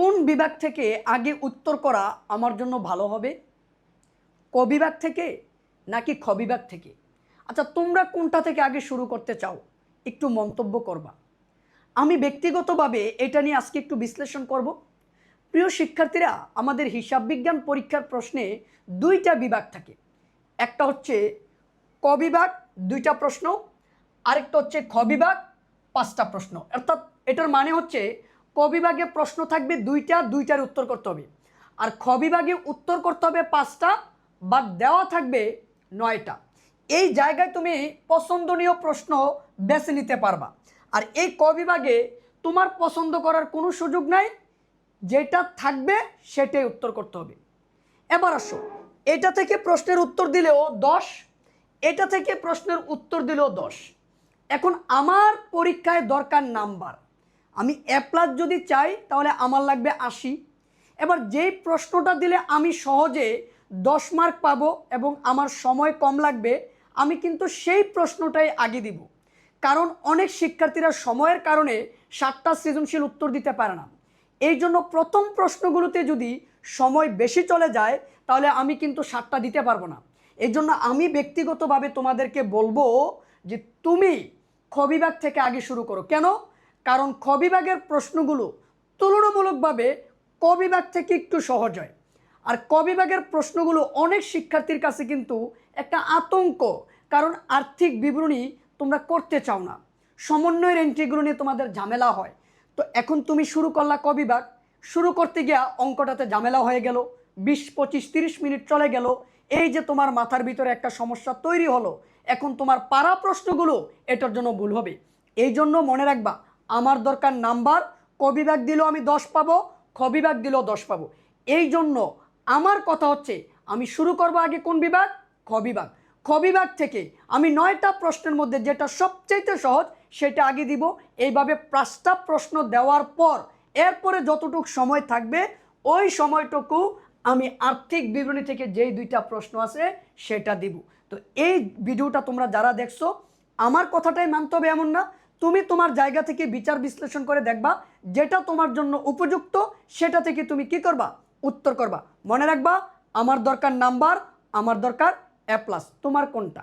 কোন বিভাগ থেকে আগে উত্তর করা আমার জন্য ভালো হবে? ক বিভাগ থেকে নাকি খ বিভাগ থেকে? আচ্ছা তোমরা কোনটা থেকে আগে শুরু করতে চাও? একটু মন্তব্য করবা। আমি ব্যক্তিগতভাবে এটা নিয়ে আজকে একটু বিশ্লেষণ করব। প্রিয় শিক্ষার্থীরা, আমাদের হিসাব বিজ্ঞান পরীক্ষার প্রশ্নে দুইটা বিভাগ থাকে। একটা হচ্ছে ক বিভাগ, দুইটা প্রশ্ন। আরেকটা হচ্ছে খ বিভাগ, পাঁচটা প্রশ্ন। অর্থাৎ এটার মানে হচ্ছে ক বিভাগে প্রশ্ন থাকবে দুইটা, দুইটার উত্তর করতে হবে। আর খ বিভাগে উত্তর করতে হবে পাঁচটা বা দেওয়া থাকবে নয়টা। এই জায়গায় তুমি পছন্দনীয় প্রশ্ন বেছে নিতে পারবা। আর এই ক বিভাগে তোমার পছন্দ করার কোনো সুযোগ নাই, যেটা থাকবে সেটাই উত্তর করতে হবে। এবার আসো, এটা থেকে প্রশ্নের উত্তর দিলেও দশ, এটা থেকে প্রশ্নের উত্তর দিলেও দশ। এখন আমার পরীক্ষায় দরকার নাম্বার। আমি এ প্লাস যদি চাই, তাহলে আমার লাগবে আশি। এবার যেই প্রশ্নটা দিলে আমি সহজে দশ মার্ক পাবো এবং আমার সময় কম লাগবে, আমি কিন্তু সেই প্রশ্নটাই আগে দিব। কারণ অনেক শিক্ষার্থীরা সময়ের কারণে সাতটা সৃজনশীল উত্তর দিতে পারে না। এই জন্য প্রথম প্রশ্নগুলোতে যদি সময় বেশি চলে যায়, তাহলে আমি কিন্তু সাতটা দিতে পারব না। এই জন্য আমি ব্যক্তিগতভাবে তোমাদেরকে বলব যে তুমি খ বিভাগ থেকে আগে শুরু করো। কেন? কারণ খ বিভাগের প্রশ্নগুলো তুলনামূলকভাবে ক বিভাগ থেকে একটু সহজ হয়। আর ক বিভাগের প্রশ্নগুলো অনেক শিক্ষার্থীর কাছে কিন্তু একটা আতঙ্ক, কারণ আর্থিক বিবরণী তোমরা করতে চাও না। সমন্বয়ের এন্ট্রিগুলো নিয়ে তোমাদের ঝামেলা হয়। তো এখন তুমি শুরু করলা ক বিভাগ। শুরু করতে গিয়া অঙ্কটাতে ঝামেলা হয়ে গেল। বিশ, পঁচিশ, তিরিশ মিনিট চলে গেল। এই যে তোমার মাথার ভিতরে একটা সমস্যা তৈরি হলো, এখন তোমার পাড়া প্রশ্নগুলো এটার জন্য ভুল হবে। এই জন্য মনে রাখবা আমার দরকার নাম্বার ক দিলেও আমি দশ পাবো খ দিলেও দশ পাবো। এই জন্য আমার কথা হচ্ছে, আমি শুরু করব আগে কোন বিভাগ? খ বিভাগ থেকে আমি নয়টা প্রশ্নের মধ্যে যেটা সবচেয়ে সহজ সেটা আগে দিব। এইভাবে পাঁচটা প্রশ্ন দেওয়ার পর, এরপরে যতটুকু সময় থাকবে, ওই সময়টুকু আমি আর্থিক বিবরণী থেকে যেই দুইটা প্রশ্ন আছে সেটা দিব। তো এই ভিডিওটা তোমরা যারা দেখছ, আমার কথাটাই মানতে হবে এমন না তুমি তোমার জায়গা থেকে বিচার বিশ্লেষণ করে দেখবা, যেটা তোমার জন্য উপযুক্ত, সেটা থেকে তুমি কি করবা? উত্তর করবা। মনে রাখবা, আমার দরকার নাম্বার, আমার দরকার অ্যাপ্লাস তোমার কোনটা?